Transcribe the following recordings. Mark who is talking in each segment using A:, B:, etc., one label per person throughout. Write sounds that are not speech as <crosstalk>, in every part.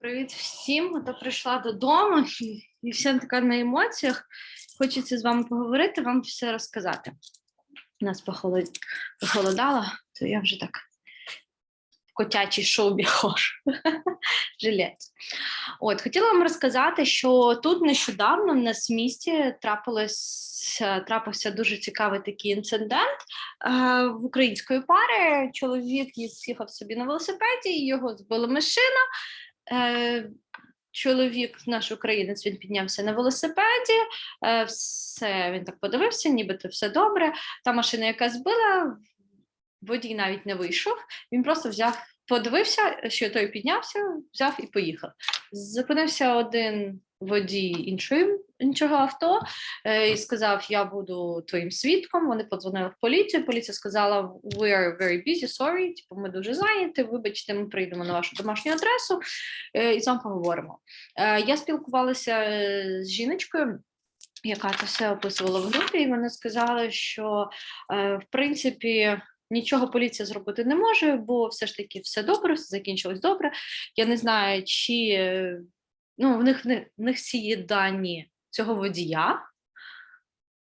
A: Привіт всім. Ото прийшла додому і, вся така на емоціях. Хочеться з вами поговорити, вам все розказати. Нас похолод... похолодало, то я вже так в котячій шубі ходжу. <laughs> Жилець. От, хотіла вам розказати, що тут нещодавно в нас в місті трапився дуже цікавий такий інцидент е, в української пари. Чоловік їхав собі на велосипеді, його збила машина. Е, Чоловік, наш українець, він піднявся на велосипеді, е, все він так подивився, нібито все добре. Та машина, яка збила, водій навіть не вийшов. Він просто взяв, подивився, що той піднявся, взяв і поїхав. Зупинився один водій іншої, іншого авто е, і сказав: Я буду твоїм свідком. Вони подзвонили в поліцію. Поліція сказала: We are very busy, sorry, типу, ми дуже зайняті. Вибачте, ми прийдемо на вашу домашню адресу е, і з вами поговоримо. Е, Я спілкувалася з жіночкою. Яка це все описувала в групі, і вони сказали, що в принципі нічого поліція зробити не може, бо все ж таки все добре, все закінчилось добре. Я не знаю, чи ну, в них в них всі є дані цього водія.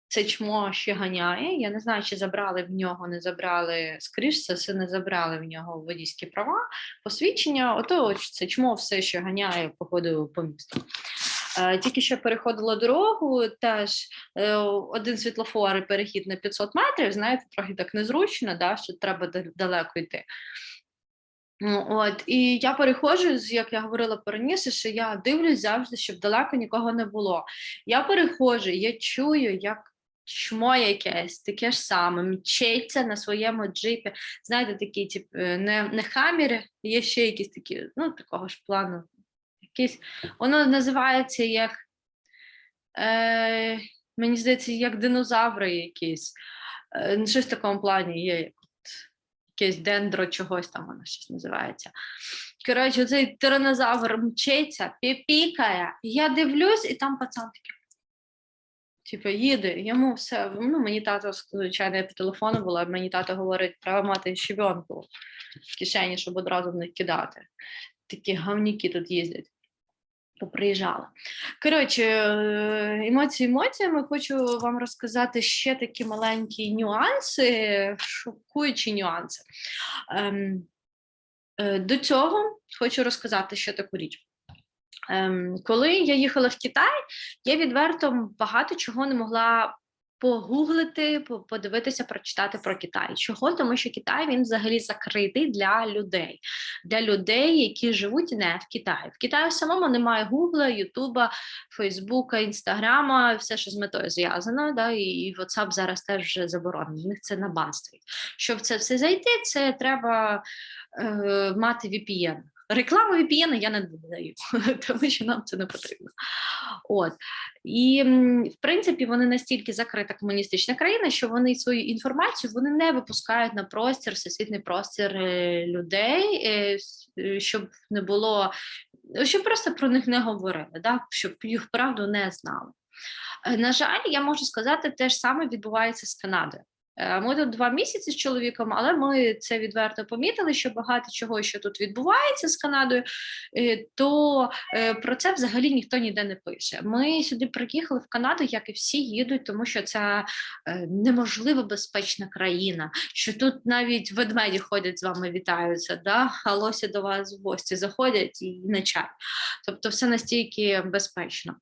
A: Це чмо ще ганяє. Я не знаю, чи забрали в нього, не забрали, скоріш це все не забрали в нього водійські права, посвідчення. Ото це чмо все ще ганяє, походу по місту. Е, Тільки що переходила дорогу, теж е, один світлофор і перехід на 500 метрів, знаєте, трохи так незручно, да, що треба далеко йти. Ну, От, і я переходжу, як я говорила пораніше, що я дивлюсь завжди, щоб далеко нікого не було. Я переходжу, я чую, як чмо якесь, таке ж саме, мчиться на своєму джипі. Знаєте, такі, тип, е, не, не хаміри, є ще якісь такі, ну, такого ж плану. Якісь, воно називається як, е, мені здається, як динозаври якісь. Е, ну, щось в такому плані є, якесь дендро чогось там воно щось називається. Коротше, цей тиранозавр мчиться, піпікає. Я дивлюсь, і там пацан такий. Типу, їде, йому все. Ну, мені тато, звичайно, по телефону була, мені тато говорить, треба мати щебенку в кишені, щоб одразу них кидати. Такі гавніки тут їздять. Поприїжджали. Коротше, е, емоції емоціями хочу вам розказати ще такі маленькі нюанси, шокуючі нюанси. Ем, е, до цього хочу розказати ще таку річ. Ем, коли я їхала в Китай, я відверто багато чого не могла погуглити, подивитися, прочитати про Китай. Чого? Тому що Китай він взагалі закритий для людей, для людей, які живуть не в Китаї. В Китаї самому немає Гугла, Ютуба, Фейсбука, Інстаграма, все, що з метою зв'язано. Да, і, WhatsApp зараз теж вже заборонено. В них це на бан. Щоб це все зайти, це треба е, мати VPN. Рекламу VPN я не додаю, <laughs> тому що нам це не потрібно. От і в принципі вони настільки закрита комуністична країна, що вони свою інформацію вони не випускають на простір, всесвітний простір е, людей, е, е, щоб не було, щоб просто про них не говорили, да? щоб їх правду не знали. На жаль, я можу сказати, те ж саме відбувається з Канадою. Е, Ми тут два місяці з чоловіком, але ми це відверто помітили, що багато чого, що тут відбувається з Канадою, е, то е, про це взагалі ніхто ніде не пише. Ми сюди приїхали в Канаду, як і всі їдуть, тому що це неможливо безпечна країна. Що тут навіть ведмеді ходять з вами, вітаються, да? а лосі до вас в гості заходять і на чай. Тобто, все настільки безпечно.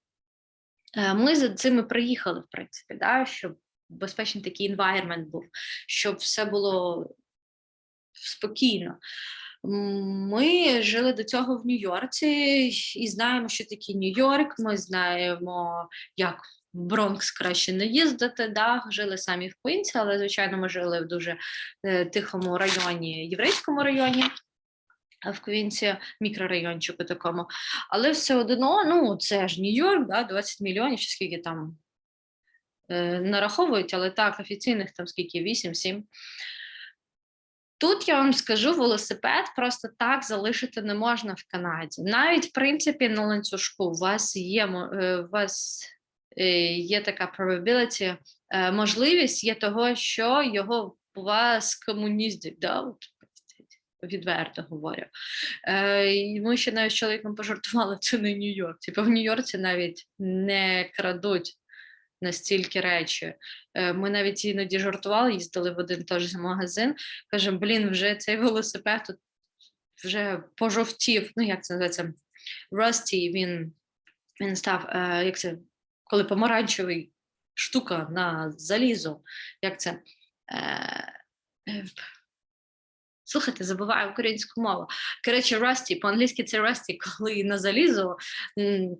A: Ми за цим і приїхали, в принципі, да, щоб безпечний такий environment був, щоб все було спокійно. Ми жили до цього в Нью-Йорці і знаємо, що таке Нью-Йорк. Ми знаємо, як в Бронкс краще не їздити. Да? Жили самі в Квінсі, але звичайно, ми жили в дуже е, тихому районі, єврейському районі. В Квінсі мікрорайончику такому, але все одно, ну це ж Нью-Йорк, да, 20 мільйонів, чи скільки там нараховують, але так, офіційних там скільки 8-7. Тут я вам скажу, велосипед просто так залишити не можна в Канаді. Навіть в принципі на ланцюжку у вас є е, у вас е, є така probability, е, можливість є того, що його у вас комуніздять. Да? Відверто говорю. Е, ми ще навіть з чоловіком пожартували, це не Нью-Йорк. Типу в Нью-Йорці навіть не крадуть настільки речі. Е, Ми навіть іноді жартували, їздили в один теж магазин. Кажемо, блін, вже цей велосипед тут вже пожовтів. Ну, як це називається? Rusty, він, він став, е, як це, коли помаранчевий штука на залізо. Як це? Слухайте, забуваю українську мову. Коротше, Rusty, по-англійськи це Rusty, коли на залізо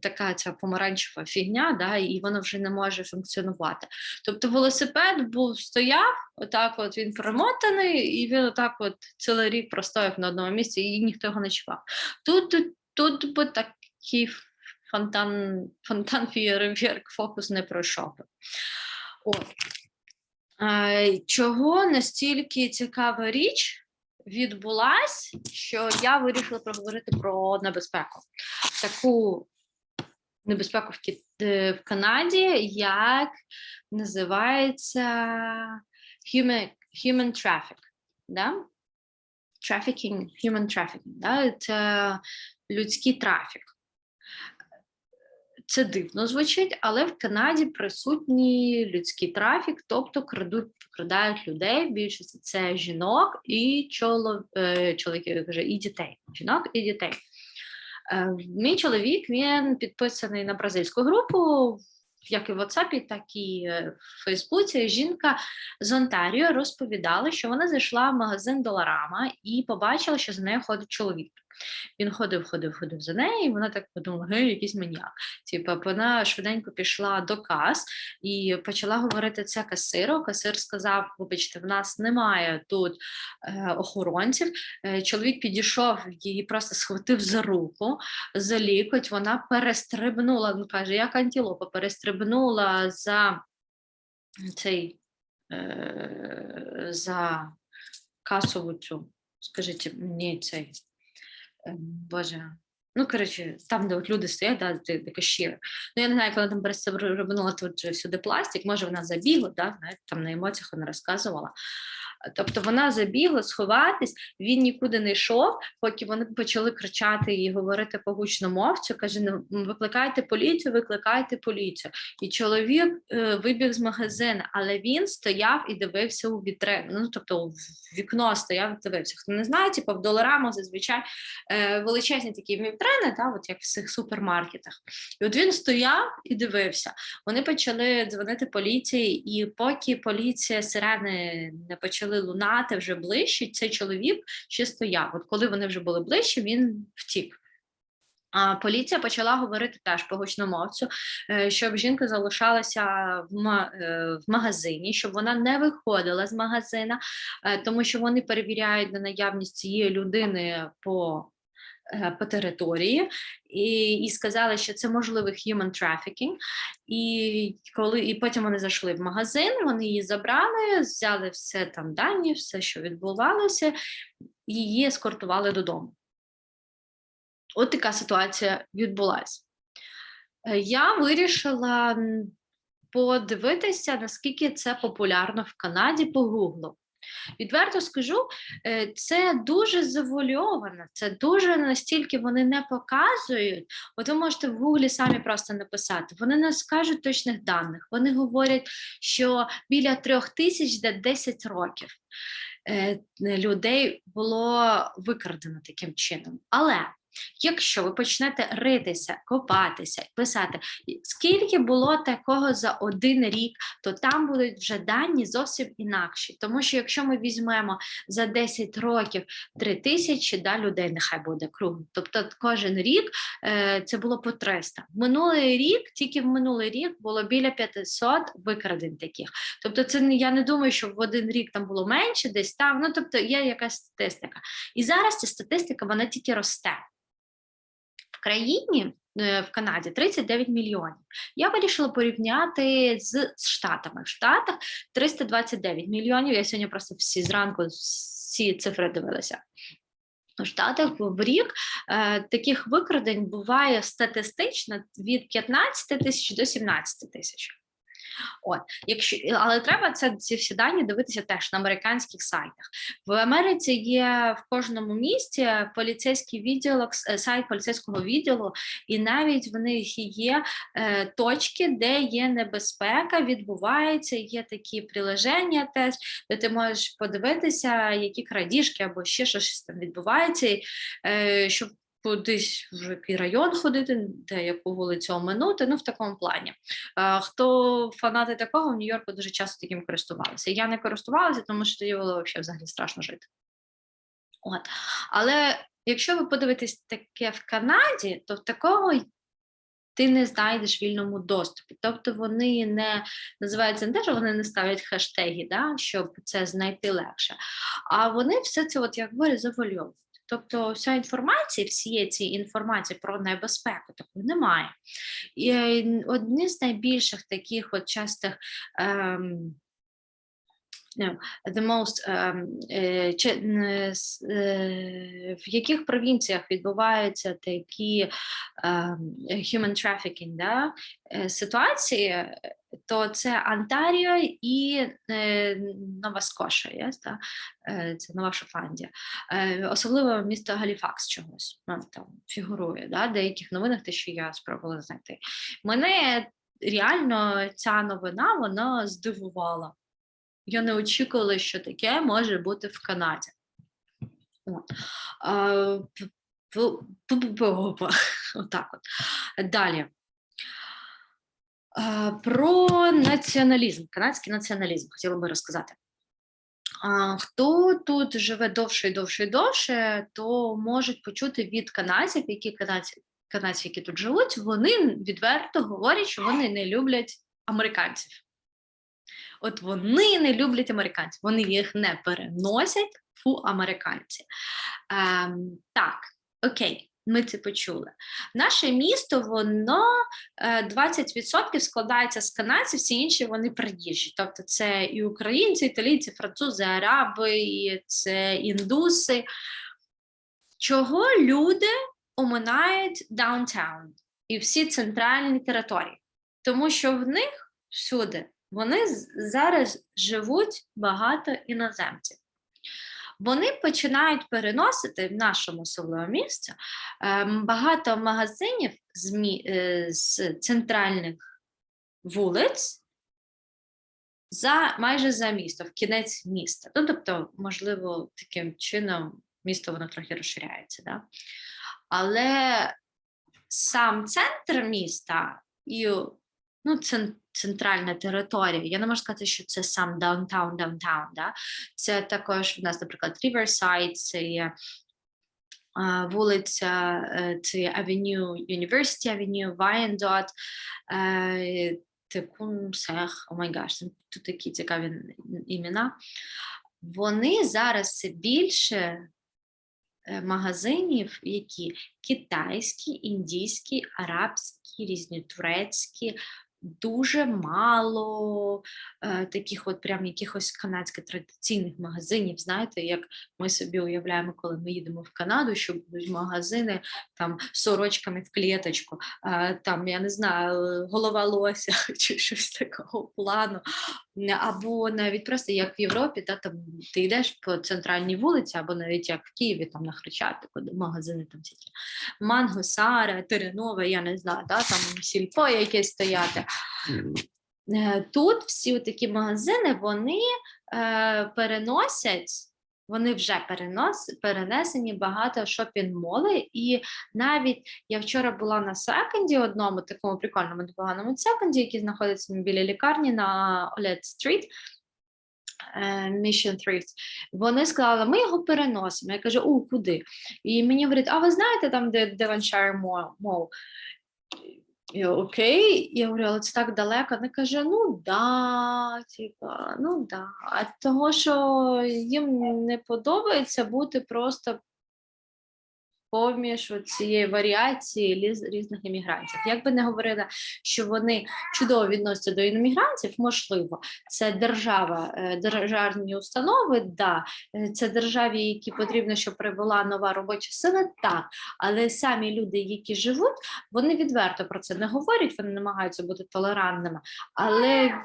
A: така ця помаранчева фігня, да, і воно вже не може функціонувати. Тобто велосипед був стояв, отак от він перемотаний, і він отак от цілий рік простояв на одному місці, і ніхто його не чіпав. Тут, тут, би такий фонтан, фонтан фєєрверк фокус не пройшов. От. Е, Чого настільки цікава річ відбулась, що я вирішила проговорити про небезпеку. Таку небезпеку в, Кі- е, в Канаді, як називається human, human traffic. Да? Trafficking, human trafficking. Да? Це людський трафік. Це дивно звучить, але в Канаді присутній людський трафік, тобто крадуть, крадають людей. Більшість це жінок і чоло, е, чоловіків, кажу, і дітей. Жінок і дітей. Е, Мій чоловік він підписаний на бразильську групу, як і в WhatsApp, так і е, в Фейсбуці. Жінка з Онтаріо розповідала, що вона зайшла в магазин Доларама і побачила, що за нею ходить чоловік. Він ходив, ходив, ходив за нею, і вона так подумала, гей, якийсь маніяк. Типа, вона швиденько пішла до кас і почала говорити це касиру. Касир сказав: вибачте, в нас немає тут е, охоронців. Е, чоловік підійшов, її просто схватив за руку, за лікоть. Вона перестрибнула. Він каже, як антилопа, перестрибнула за цей е, за касову цю. Скажіть мені цей. Е, Боже, ну коротше, там, де от люди стоять, да, де, де кашіри. Ну, я не знаю, вона там перестрибнула тут всюди пластик, може вона забігла, да, навіть, там на емоціях вона розказувала. Тобто вона забігла сховатись, він нікуди не йшов, поки вони почали кричати і говорити по гучномовцю. Каже: «Ну, викликайте поліцію, викликайте поліцію. І чоловік е, вибіг з магазину, але він стояв і дивився у вітрину. Ну тобто в вікно стояв дивився. Хто не знає, типу в доларамах зазвичай е, величезні такі вітрини, да, от як в цих супермаркетах. І от він стояв і дивився. Вони почали дзвонити поліції, і поки поліція сирени не почали лунати вже ближче, цей чоловік ще стояв. От коли вони вже були ближче, він втік. А поліція почала говорити теж по гучномовцю, е, щоб жінка залишалася е, в магазині, щоб вона не виходила з магазина, е, тому що вони перевіряють на наявність цієї людини по, по території, і, і сказали, що це можливий human trafficking. І коли і потім вони зайшли в магазин, вони її забрали, взяли все там дані, все, що відбувалося, її ескортували додому. От така ситуація відбулася. Е, Я вирішила подивитися, наскільки це популярно в Канаді по Гуглу. Відверто скажу, е, це дуже завуальовано, це дуже настільки вони не показують. От ви можете в Гуглі самі просто написати. Вони не скажуть точних даних. Вони говорять, що біля трьох тисяч де 10 років е, людей було викрадено таким чином. Але якщо ви почнете ритися, копатися, писати, скільки було такого за один рік, то там будуть вже дані зовсім інакші. Тому що якщо ми візьмемо за 10 років 3 тисячі да, людей, нехай буде кругло. Тобто кожен рік е, це було по 300. Минулий рік, тільки в минулий рік було біля 500 викрадень таких. Тобто, це я не думаю, що в один рік там було менше, десь там. Ну тобто є якась статистика. І зараз ця статистика вона тільки росте. Країні е, в Канаді 39 мільйонів. Я вирішила порівняти з, з Штатами. В Штатах 329 мільйонів. Я сьогодні просто всі зранку всі цифри дивилася. У Штатах в рік е, таких викрадень буває статистично від 15 тисяч до 17 тисяч. От, якщо але треба це ці всі дані дивитися теж на американських сайтах. В Америці є в кожному місті поліцейський відділок, с- сайт поліцейського відділу, і навіть в них є е, точки, де є небезпека, відбувається. Є такі приложення теж, де ти можеш подивитися, які крадіжки або ще щось там відбувається, е, щоб кудись в який район ходити, де яку вулицю оминути, ну в такому плані. Хто фанати такого в Нью-Йорку дуже часто таким користувалися. Я не користувалася, тому що тоді було взагалі страшно жити. От. Але якщо ви подивитесь таке в Канаді, то в такого ти не знайдеш вільному доступі. Тобто вони не називаються не те, що вони не ставлять хештеги, да, щоб це знайти легше, а вони все це, от як говорю, завольовують. Тобто вся інформація, всієї цієї інформації про небезпеку такої немає. І е, одні з найбільших таких от частих ем, the most, ем, е, е, в яких провінціях відбуваються такі ем, human trafficking да, ситуації, то це Онтаріо і е, Нова Скоша, yes, да? Е, це Нова Шотландія. Е, Особливо місто Галіфакс чогось ну, там фігурує, да? в деяких новинах, те, що я спробувала знайти. Мене реально ця новина вона здивувала. Я не очікувала, що таке може бути в Канаді. <laughs> Отак от. Далі. Про націоналізм, канадський націоналізм хотіла би розказати. Хто тут живе довше і довше і довше, то можуть почути від канадців, які канадці, канадці, які тут живуть, вони відверто говорять, що вони не люблять американців. От вони не люблять американців, вони їх не переносять фу американці. Ем, так, окей, ми це почули. Наше місто, воно е, 20% складається з канадців, всі інші вони приїжджі. Тобто це і українці, італійці, французи, араби, і це індуси. Чого люди оминають даунтаун і всі центральні території? Тому що в них всюди вони зараз живуть багато іноземців. Вони починають переносити в нашому село місце ем, багато магазинів з, мі- е, з центральних вулиць за майже за місто, в кінець міста. Ну, тобто, можливо, таким чином місто воно трохи розширяється. Да? Але сам центр міста і ну, цен- центральна територія. Я не можу сказати, що це сам даунтаун, даунтаун. Да? Це також в нас, наприклад, Riverside, це є вулиця, це є Avenue, University Avenue, Wyandotte, е, Текунсех, о май гаш, тут такі цікаві імена. Вони зараз все більше е, магазинів, які китайські, індійські, арабські, різні турецькі, дуже мало е, таких от прям якихось канадських традиційних магазинів. Знаєте, як ми собі уявляємо, коли ми їдемо в Канаду, що будуть магазини там сорочками в клеточку, е, там я не знаю, голова лося <laughs> чи щось такого плану. Або навіть просто як в Європі, та там ти йдеш по центральній вулиці, або навіть як в Києві, там на Хрещатику, магазини там всякі Манго, Сара, Теренове, я не знаю, да, там сільпо якесь стояти. Е, Тут всі такі магазини вони е, переносять, вони вже перенос, перенесені багато шопінг-моли. І навіть я вчора була на секонді, одному такому прикольному непоганому секонді, який знаходиться біля лікарні на Олет Стріт. е, Mission Thrift. Вони сказали, ми його переносимо. Я кажу, у куди? І мені говорять, а ви знаєте там, де Devonshire Mall? Mall?» Я окей, я говорю, але це так далеко. Вона каже: ну да, типа, ну да. А того, що їм не подобається бути просто поміж цієї варіації різних іммігрантів. Як би не говорила, що вони чудово відносяться до іммігрантів, можливо, це держава, е, державні установи, да, Е, це державі, які потрібно, щоб прибула нова робоча сила, так, але самі люди, які живуть, вони відверто про це не говорять, вони намагаються бути толерантними, але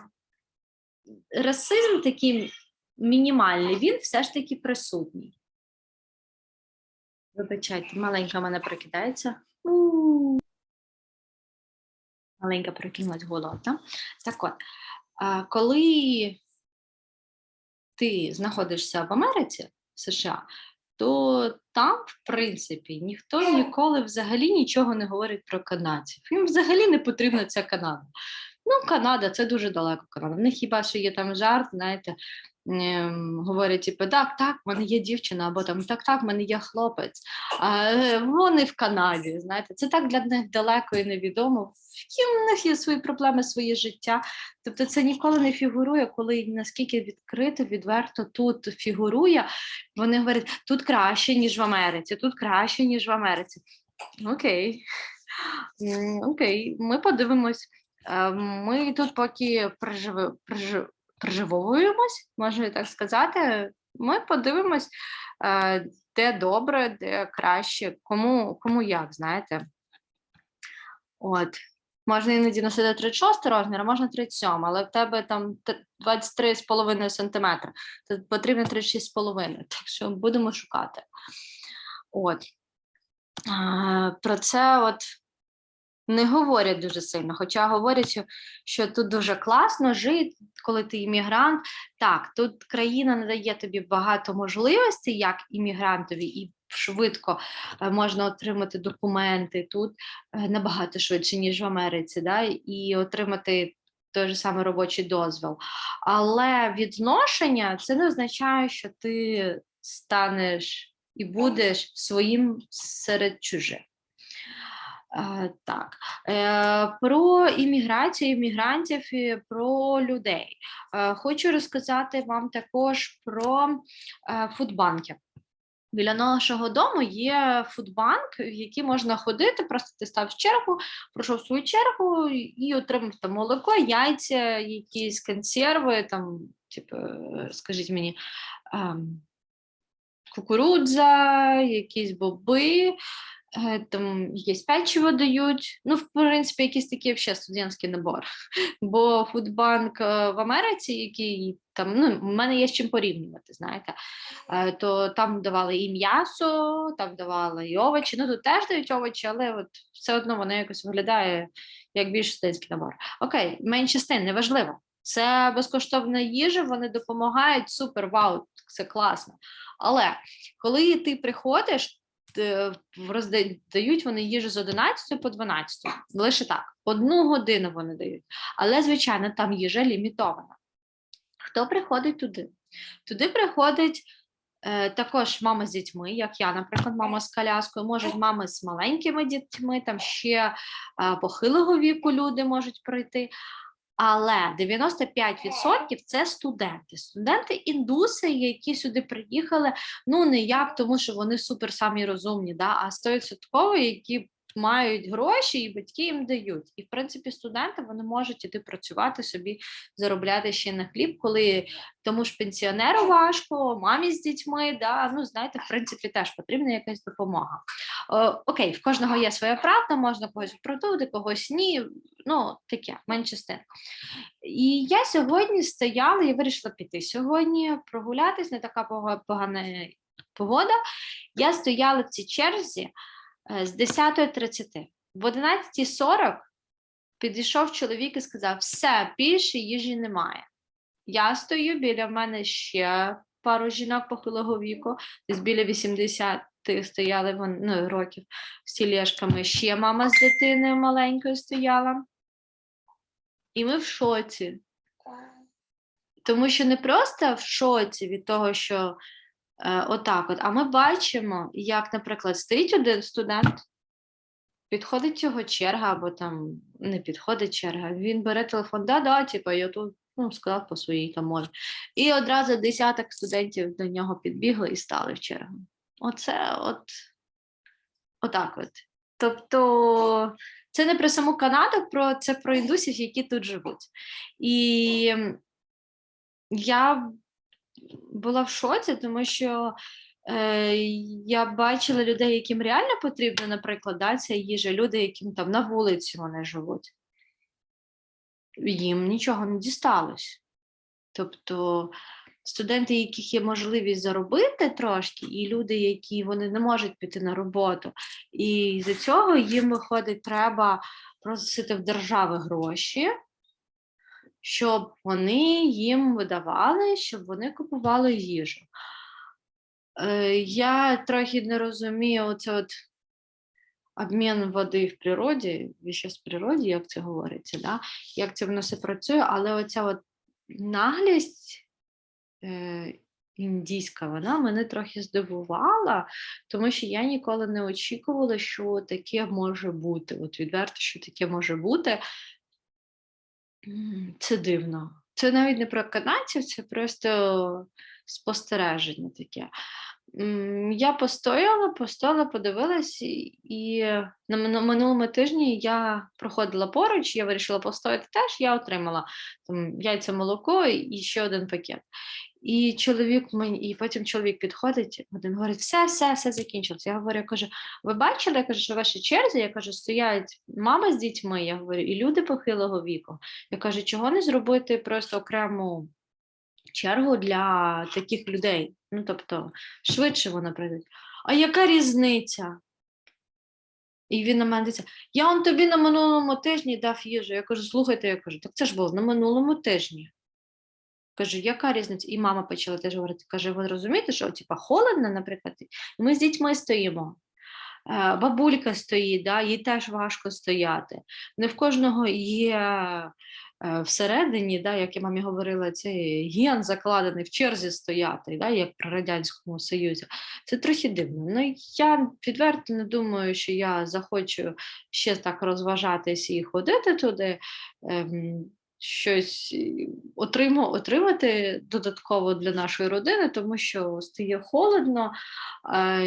A: расизм такий мінімальний, він все ж таки присутній. Вибачайте, маленька в мене прокидається. Маленька прокинулась голодна. Так от, коли ти знаходишся в Америці, в США, то там, в принципі, ніхто ніколи взагалі нічого не говорить про канадців. Їм взагалі не потрібна ця Канада. Ну, Канада це дуже далеко Канада. В них хіба що є там жарт, знаєте, говорять, типу, так, так, в мене є дівчина, або там так, так, в мене є хлопець. А е, вони в Канаді. Знаєте, це так для них далеко і невідомо. Втім, в них є свої проблеми, своє життя. Тобто це ніколи не фігурує, коли наскільки відкрито, відверто тут фігурує. Вони говорять, тут краще, ніж в Америці, тут краще, ніж в Америці. Окей. Окей, ми подивимось. Е, Ми тут поки проживи, прожи- проживовуємось, можна і так сказати. Ми подивимось, е, де добре, де краще, кому, кому як, знаєте. От. Можна іноді носити 36 розмір, а можна 37, але в тебе там 23,5 см, то потрібно 36,5, <laughs> так що будемо шукати. От. Про це от не говорять дуже сильно, хоча говорять, що, тут дуже класно жити, коли ти іммігрант. Так, тут країна надає тобі багато можливостей як іммігрантові, і швидко е, можна отримати документи тут е, набагато швидше, ніж в Америці, да, і отримати той же самий робочий дозвіл. Але відношення це не означає, що ти станеш і будеш своїм серед чужих. Е, Так, Е, про імміграцію, іммігрантів і про людей. Е, Хочу розказати вам також про фудбанки. Біля нашого дому є фудбанк, в який можна ходити, просто ти став в чергу, пройшов свою чергу і отримав там молоко, яйця, якісь консерви, там, типу, скажіть мені, ем, кукурудза, якісь боби, там якесь печиво дають. Ну, в принципі, якийсь такий ще студентський набор. <laughs> Бо фудбанк е, в Америці, який там, ну, в мене є з чим порівнювати, знаєте, е, то там давали і м'ясо, там давали і овочі. Ну, тут теж дають овочі, але от все одно воно якось виглядає як більш студентський набор. Окей, менше з неважливо. Це безкоштовна їжа, вони допомагають, супер, вау, це класно. Але коли ти приходиш, т- в- розда- дають вони їжу з 11 по 12, лише так, одну годину вони дають. Але, звичайно, там їжа лімітована. Хто приходить туди? Туди приходить е, також мама з дітьми, як я, наприклад, мама з коляскою, можуть мами з маленькими дітьми, там ще е, похилого віку люди можуть прийти. Але 95% це студенти. Студенти індуси, які сюди приїхали, ну не як тому, що вони супер самі розумні, да, а 100% які мають гроші і батьки їм дають. І в принципі, студенти вони можуть іти працювати собі, заробляти ще на хліб, коли тому ж пенсіонеру важко, мамі з дітьми, да, ну знаєте, в принципі, теж потрібна якась допомога. О, окей, в кожного є своя правда, можна когось впротувати, когось ні. Ну, таке, менше з тим. І я сьогодні стояла, я вирішила піти сьогодні прогулятись, не така пога- погана погода. Я стояла в цій черзі з 10.30. В 11.40 підійшов чоловік і сказав: все, більше їжі немає. Я стою, біля мене ще пару жінок похилого віку, десь біля 80 стояли вони, ну, років з тілешками. Ще мама з дитиною маленькою стояла. І ми в шоці. Тому що не просто в шоці від того, що е, отак от, а ми бачимо, як, наприклад, стоїть один студент, підходить його черга, або там не підходить черга. Він бере телефон, да-да, типу, я тут ну, сказав по своїй там мові. І одразу десяток студентів до нього підбігли і стали в чергу. Оце от Отак от. Тобто, це не про саму Канаду, про це про індусів, які тут живуть. І я була в шоці, тому що е, я бачила людей, яким реально потрібна, наприклад, да, ця їжа, люди, яким там на вулиці вони живуть. Їм нічого не дісталось. Тобто студенти, яких є можливість заробити трошки, і люди, які вони не можуть піти на роботу, і з цього їм виходить, треба просити в держави гроші, щоб вони їм видавали, щоб вони купували їжу. Е, я трохи не розумію оце от обмін води в природі, зараз в природі, як це говориться, да? як це воно все працює, але оця от наглість е, індійська, вона мене трохи здивувала, тому що я ніколи не очікувала, що таке може бути. От відверто, що таке може бути. Це дивно. Це навіть не про канадців, це просто спостереження таке. Я постояла, постояла, подивилась, і на минулому тижні я проходила поруч, я вирішила постояти теж, я отримала там яйця, молоко і ще один пакет. І чоловік мені, і потім чоловік підходить, один говорить: все, все, все закінчилось. Я говорю, я кажу, ви бачили, я кажу, що в вашій черзі, я кажу, стоять мама з дітьми, я говорю, і люди похилого віку. Я кажу, чого не зробити просто окрему чергу для таких людей? Ну, тобто, швидше вони прийдуть. А яка різниця? І він на мене дивиться, я он тобі на минулому тижні дав їжу. Я кажу, слухайте, я кажу, так це ж було на минулому тижні. Кажу, яка різниця? І мама почала теж говорити. Каже, ви розумієте, що типа холодно, наприклад, і ми з дітьми стоїмо. Е, Бабулька стоїть, да, їй теж важко стояти. Не в кожного є е, всередині, да, як я мамі говорила, цей ген закладений в черзі стояти, да, як при Радянському Союзі. Це трохи дивно. Ну, я відверто не думаю, що я захочу ще так розважатись і ходити туди. Щось е, отриму, отримати додатково для нашої родини, тому що стає холодно, а,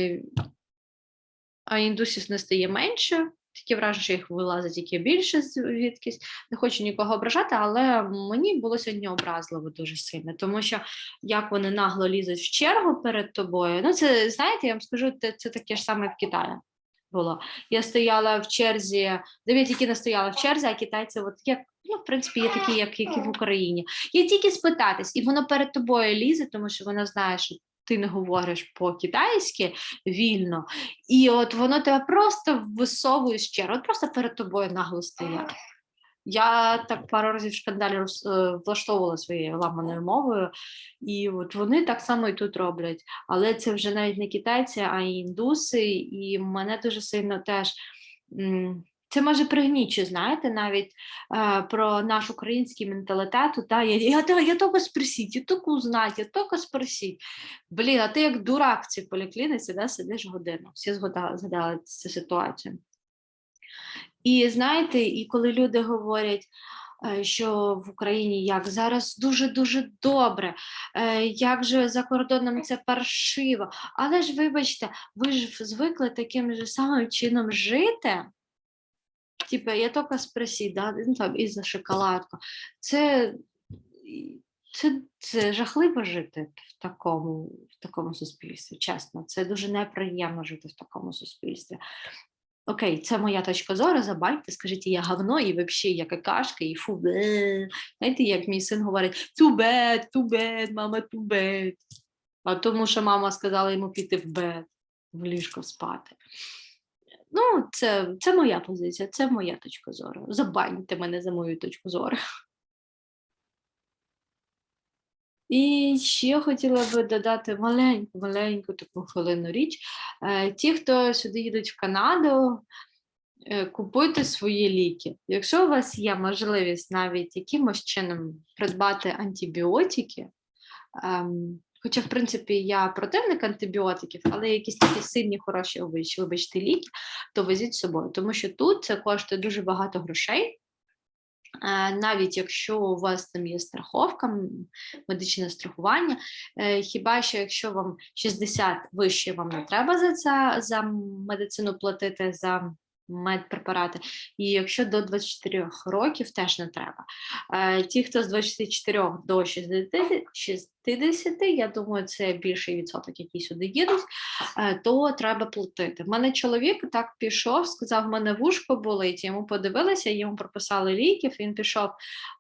A: а індусів не стає менше. Таке враження, що їх вилазить тільки більше звідкись. Не хочу нікого ображати, але мені було сьогодні образливо дуже сильно, тому що як вони нагло лізуть в чергу перед тобою. Ну, це знаєте, я вам скажу, це, це таке ж саме в Китаї було. Я стояла в черзі, де я не стояла в черзі, а китайці, от як ну, в принципі, є такі, як, як і в Україні. Є тільки спитатись, і воно перед тобою лізе, тому що вона знає, що ти не говориш по-китайськи вільно, і от воно тебе просто висовує з от просто перед тобою нагло стоять. Я так пару разів шкандалі роз- е, влаштовувала своєю ламаною мовою, і от вони так само і тут роблять. Але це вже навіть не китайці, а й індуси, і мене дуже сильно теж. Це може пригніче, знаєте, навіть е, про наш український менталітет. Та, я, я, я, я тільки спросіть, я тільки узнать, я тільки спросіть. Блін, а ти як дурак в цій поліклініці, да, сидиш годину. Всі згадали цю ситуацію. І знаєте, і коли люди говорять, е, що в Україні як зараз дуже-дуже добре, е, як же за кордоном це паршиво. Але ж вибачте, ви ж звикли таким же самим чином жити. Типа, я тільки спросіть, да, ну, там, і за шоколадку. Це, це, це жахливо жити в такому, в такому суспільстві, чесно. Це дуже неприємно жити в такому суспільстві. Окей, це моя точка зору, забаньте, скажіть, я говно, і взагалі я какашка, і фу, бе. Знаєте, як мій син говорить, too bad, too bad, мама, too bad. А тому, що мама сказала йому піти в бед, в ліжко спати. Ну, це, це моя позиція, це моя точка зору. Забаньте мене за мою точку зору. І ще хотіла би додати маленьку, маленьку таку хвилинну річ. Е, Ті, хто сюди їдуть в Канаду, е, купуйте свої ліки. Якщо у вас є можливість навіть якимось чином придбати антибіотики, ем, хоча, в принципі, я противник антибіотиків, але якісь такі сильні, хороші, вибач- вибачте, ліки, то везіть з собою, тому що тут це коштує дуже багато грошей. Е, Навіть якщо у вас там є страховка, медичне страхування, е, хіба що якщо вам 60 вище, вам не треба за це за медицину платити за медпрепарати, і якщо до 24 років теж не треба. Ті, хто з 24 до 60, 60, я думаю, це більший відсоток, які сюди їдуть, е, то треба платити. В мене чоловік так пішов, сказав, в мене вушко болить. Йому подивилися, йому прописали ліків. Він пішов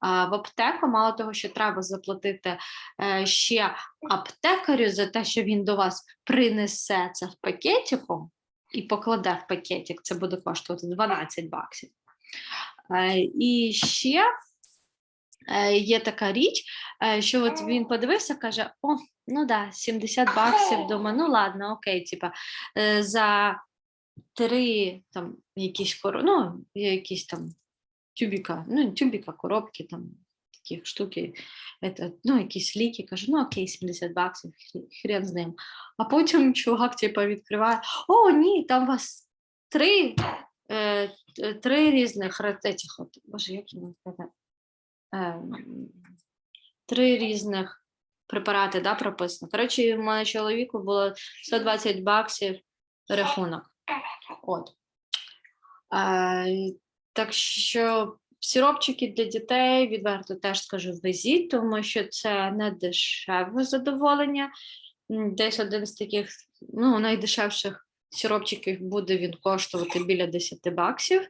A: в аптеку. Мало того, що треба заплатити е, ще аптекарю за те, що він до вас принесе це в пакетику і покладе в пакетик. Це буде коштувати 12 баксів. Е, І ще е, є така річ, е, що от він подивився, каже: О, ну да, 70 баксів. Думаю, ну ладно, окей, типа за три там якісь ну, якісь там тюбіка, ну, тюбіка, коробки там. Такі штуки, это, ну, якісь ліки, кажу, ну окей, 70 баксів, хрен з ним. А потім <laughs> чувак типу, відкриває: О, ні, там у вас три, е, три різних от, боже, як воно сказати? Ем, три різних препарати, да, прописано. Коротше, у мене чоловіку було 120 баксів рахунок. От. Е, так що сиропчики для дітей, відверто теж скажу, везіть, тому що це не дешеве задоволення. Десь один з таких ну, найдешевших сиропчиків буде він коштувати біля 10 баксів.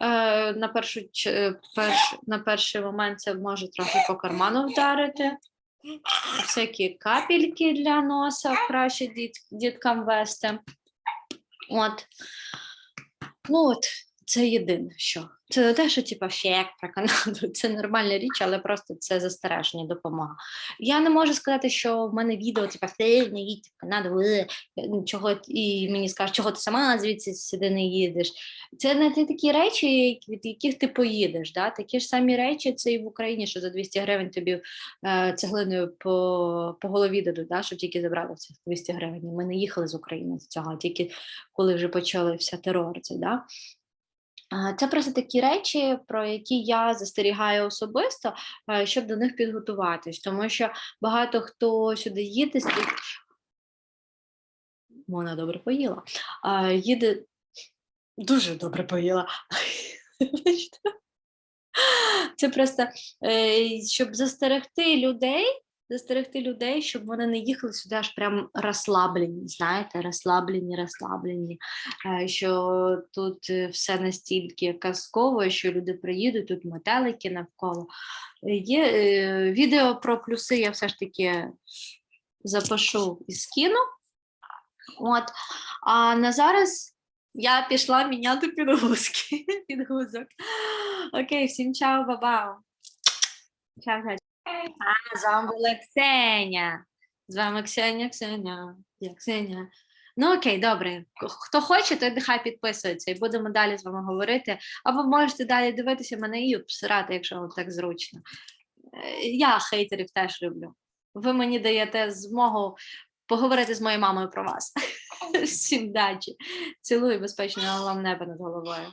A: Е, на, першу, е, перш, на перший момент це може трохи по карману вдарити. Всякі капельки для носа краще діт, діткам вести. От. Ну от, це єдине, що. Це не те, що типу, фек про Канаду, <laughs> це нормальна річ, але просто це застереження допомога. Я не можу сказати, що в мене відео, типу, «Фе, не їдь в Канаду, ну, чого, і мені скажуть, чого ти сама звідси сюди не їдеш. Це не ті такі речі, від яких ти поїдеш. Да? Такі ж самі речі, це і в Україні, що за 200 гривень тобі е, цеглиною по, по голові дадуть, да? щоб тільки забрали цих 200 гривень. Ми не їхали з України з цього, тільки коли вже почався терор. Цей, да? Це просто такі речі, про які я застерігаю особисто, е, щоб до них підготуватись, тому що багато хто сюди їде, з вона добре поїла, їде дуже добре поїла. <laughs> Це просто е, щоб застерегти людей, застерегти людей, щоб вони не їхали сюди аж прям розслаблені, знаєте, розслаблені, розслаблені, е, що тут е, все настільки казково, що люди приїдуть, тут метелики навколо. Е, Є відео про плюси, я все ж таки запишу і скину. От. А на зараз я пішла міняти підгузки. <laughs> підгузок. Окей, всім чао, бабау. Чао, чао. А, з вами була Ксеня. З вами Ксеня, Ксеня, я Ксеня. Ну окей, добре. Хто хоче, той нехай підписується і будемо далі з вами говорити. Або можете далі дивитися мене і обсирати, якщо вам так зручно. Е, Я хейтерів теж люблю. Ви мені даєте змогу поговорити з моєю мамою про вас. <laughs> Всім дачі. Цілую безпечного вам неба над головою.